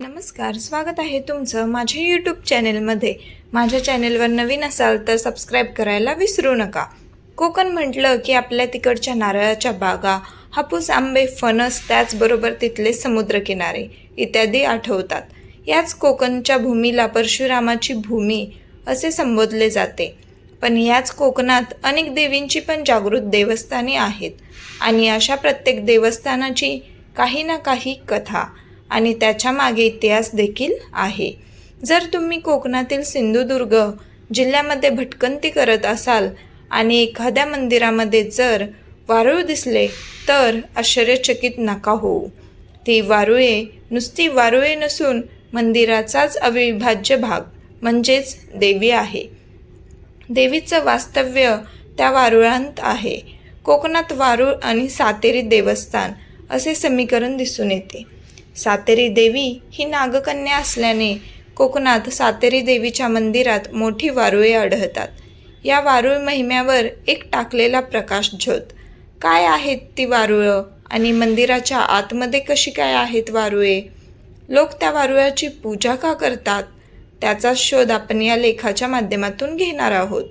नमस्कार स्वागत आहे तुमचं माझ्या यूट्यूब चॅनेलमध्ये माझ्या चॅनेलवर नवीन असाल तर सबस्क्राईब करायला विसरू नका. कोकण म्हटलं की आपल्या तिकडच्या नारळाच्या बागा हापूस आंबे फणस त्याचबरोबर तिथले समुद्रकिनारे इत्यादी आठवतात. याच कोकणच्या भूमीला परशुरामाची भूमी असे संबोधले जाते. पण याच कोकणात अनेक देवींची पण जागृत देवस्थाने आहेत. आणि अशा प्रत्येक देवस्थानाची काही ना काही कथा आणि त्याच्यामागे इतिहास देखील आहे. जर तुम्ही कोकणातील सिंधुदुर्ग जिल्ह्यामध्ये भटकंती करत असाल आणि एखाद्या मंदिरामध्ये जर वारूळ दिसले तर आश्चर्यचकित नका होऊ. ती वारुळे नुसती वारुळे नसून मंदिराचाच अविभाज्य भाग म्हणजेच देवी आहे. देवीचं वास्तव्य त्या वारुळांत आहे. कोकणात वारुळ आणि सातेरी देवस्थान असे समीकरण दिसून येते. सातेरी देवी ही नागकन्या असल्याने कोकणात सातेरी देवीच्या मंदिरात मोठी वारुळे आढळतात. या वारुळ महिम्यावर एक टाकलेला प्रकाश झोत काय आहेत ती वारुळं? आणि मंदिराच्या आतमध्ये कशी काय आहेत वारुळे? लोक त्या वारुळाची पूजा का करतात? त्याचा शोध आपण या लेखाच्या माध्यमातून घेणार आहोत.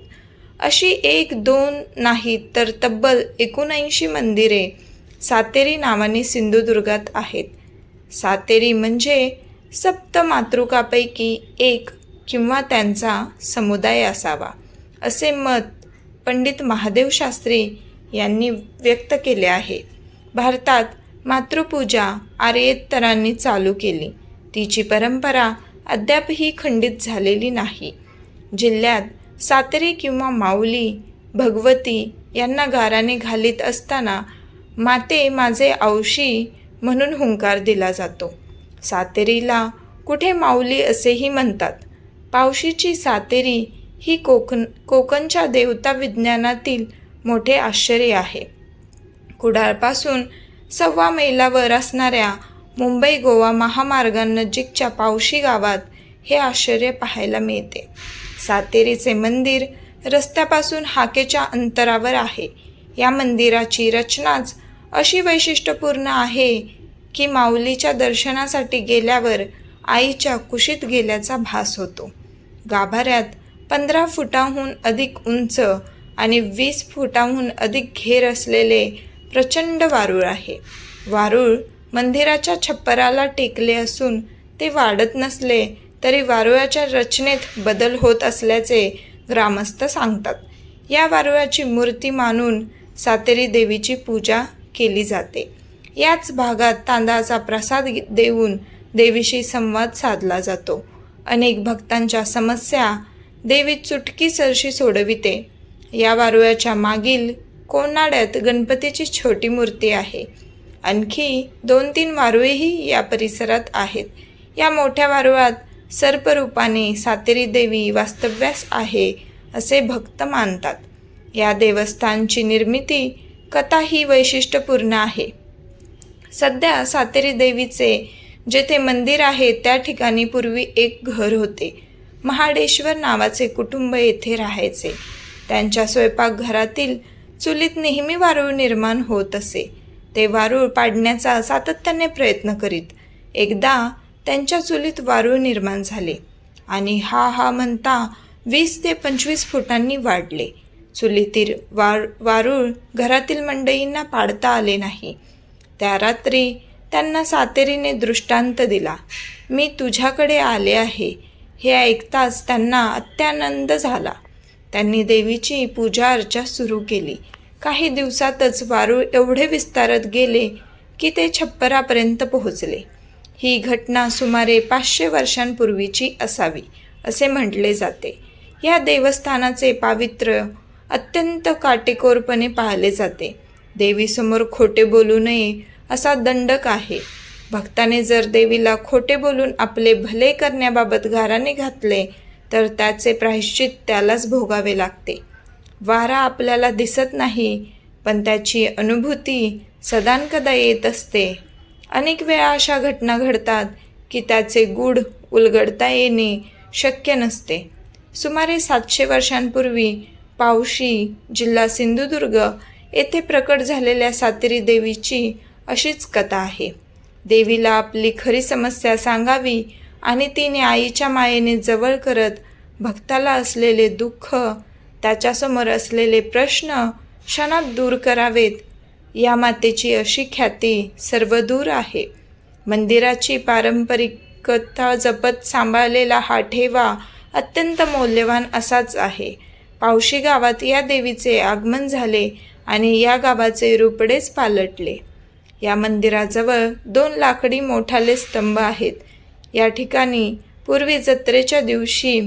अशी एक दोन नाही तर तब्बल एकोणऐंशी मंदिरे सातेरी नावाने सिंधुदुर्गात आहेत. सातेरी म्हणजे सप्त मातृकापैकी एक किंवा त्यांचा समुदाय असावा असे मत पंडित महादेव शास्त्री यांनी व्यक्त केले आहे. भारतात मातृपूजा आर्येतरांनी चालू केली. तिची परंपरा अद्यापही खंडित झालेली नाही. जिल्ह्यात सातेरी किंवा माऊली भगवती यांना गाराने घालीत असताना माते माझे औशी म्हणून हुंकार दिला जातो. सातेरीला कुठे माऊली असेही म्हणतात. पावशीची सातेरी ही कोकण कोकणच्या देवता विज्ञानातील मोठे आश्चर्य आहे. कुडाळपासून सव्वा मैलावर असणाऱ्या मुंबई गोवा महामार्गानजीकच्या पावशी गावात हे आश्चर्य पाहायला मिळते. सातेरीचे मंदिर रस्त्यापासून हाकेच्या अंतरावर आहे. या मंदिराची रचनाच अशी वैशिष्ट्यपूर्ण आहे की माऊलीच्या दर्शनासाठी गेल्यावर आईच्या कुशीत गेल्याचा भास होतो. गाभाऱ्यात पंधरा फुटाहून अधिक उंच आणि वीस फुटाहून अधिक घेर असलेले प्रचंड वारूळ आहे. वारूळ मंदिराच्या छप्पराला टेकले असून ते वाढत नसले तरी वारुळाच्या रचनेत बदल होत असल्याचे ग्रामस्थ सांगतात. या वारुळाची मूर्ती मानून सातेरी देवीची पूजा केली जाते. याच भागात तांदळाचा प्रसाद देऊन देवीशी संवाद साधला जातो. अनेक भक्तांच्या समस्या देवी चुटकी सरशी सोडविते. या वारुळाच्या मागील कोनाड्यात गणपतीची छोटी मूर्ती आहे. आणखी दोन तीन वारुळेही या परिसरात आहेत. या मोठ्या वारुळात सर्परूपाने सातेरी देवी वास्तव्यास आहे असे भक्त मानतात. या देवस्थानची निर्मिती कथा ही वैशिष्ट्यपूर्ण आहे. सध्या सातेरी देवीचे जेथे मंदिर आहे त्या ठिकाणी पूर्वी एक घर होते. महाडेश्वर नावाचे कुटुंब येथे राहायचे. त्यांच्या स्वयंपाकघरातील चुलीत नेहमी वारूळ निर्माण होत असे. ते वारूळ पाडण्याचा सातत्याने प्रयत्न करीत एकदा त्यांच्या चुलीत वारूळ निर्माण झाले आणि हा हा म्हणता वीस ते पंचवीस फुटांनी वाढले. चुलीतील वार वारूळ घरातील मंडळींना पाडता आले नाही. त्या रात्री त्यांना सातेरीने दृष्टांत दिला मी तुझ्याकडे आले आहे. हे ऐकताच त्यांना अत्यानंद झाला. त्यांनी देवीची पूजा अर्चा सुरू केली. काही दिवसातच वारूळ एवढे विस्तारत गेले की ते छप्परापर्यंत पोहोचले. ही घटना सुमारे पाचशे वर्षांपूर्वीची असावी असे म्हटले जाते. या देवस्थानाचे पावित्र्य अत्यंत काटेकोरपणे पाहिले जाते. देवीसमोर खोटे बोलू नये असा दंडक आहे भक्ताने जर देवीला खोटे बोलून आपले भले करण्याबाबत गाराने घातले तर त्याचे प्रायश्चित त्यालाच भोगावे लागते. वारा आपल्याला दिसत नाही पण त्याची अनुभूती सदानकदा येत असते. अनेक वेळा अशा घटना घडतात की त्याचे गूढ उलगडता येणे शक्य नसते. सुमारे सातशे वर्षांपूर्वी पावशी जिल्हा सिंधुदुर्ग येथे प्रकट झालेल्या सातेरी देवीची अशीच कथा आहे. देवीला आपली खरी समस्या सांगावी आणि तिने आईच्या मायेने जवळ करत भक्ताला असलेले दुःख त्याच्यासमोर असलेले प्रश्न क्षणात दूर करावेत या मातेची अशी ख्याती सर्वदूर आहे. मंदिराची पारंपरिकता जपत सांभाळलेला हा ठेवा अत्यंत मौल्यवान असाच आहे. पावशी गावात या देवीचे आगमन झाले आणि या गावाचे रुपडेच पालटले. या मंदिराजवळ दोन लाकडी मोठाले स्तंभ आहेत. या ठिकाणी पूर्वी जत्रेच्या दिवशी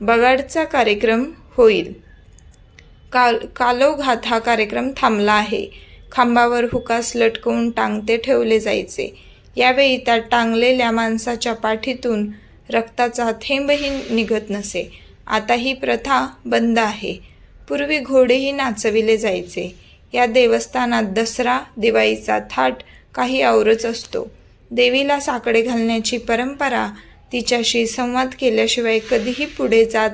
बगाडचा कार्यक्रम होईल. काल कालोघात हा कार्यक्रम थांबला आहे. खांबावर हुकास लटकवून टांगते ठेवले जायचे. यावेळी त्या टांगलेल्या माणसाच्या पाठीतून रक्ताचा थेंबही निघत नसे. आता ही प्रथा बंद आहे. पूर्वी घोडेही नाचविले जायचे. या देवस्थानात दसरा दिवाळीचा थाट काही आवरच असतो. देवीला साकडे घालण्याची परंपरा तिच्याशी संवाद केल्याशिवाय कधीही पुढे जात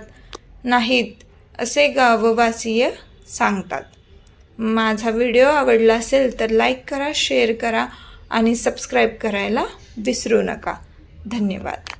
नाहीत असे गाववासीय सांगतात. माझा व्हिडिओ आवडला असेल तर लाईक करा शेअर करा आणि सबस्क्राईब करायला विसरू नका. धन्यवाद.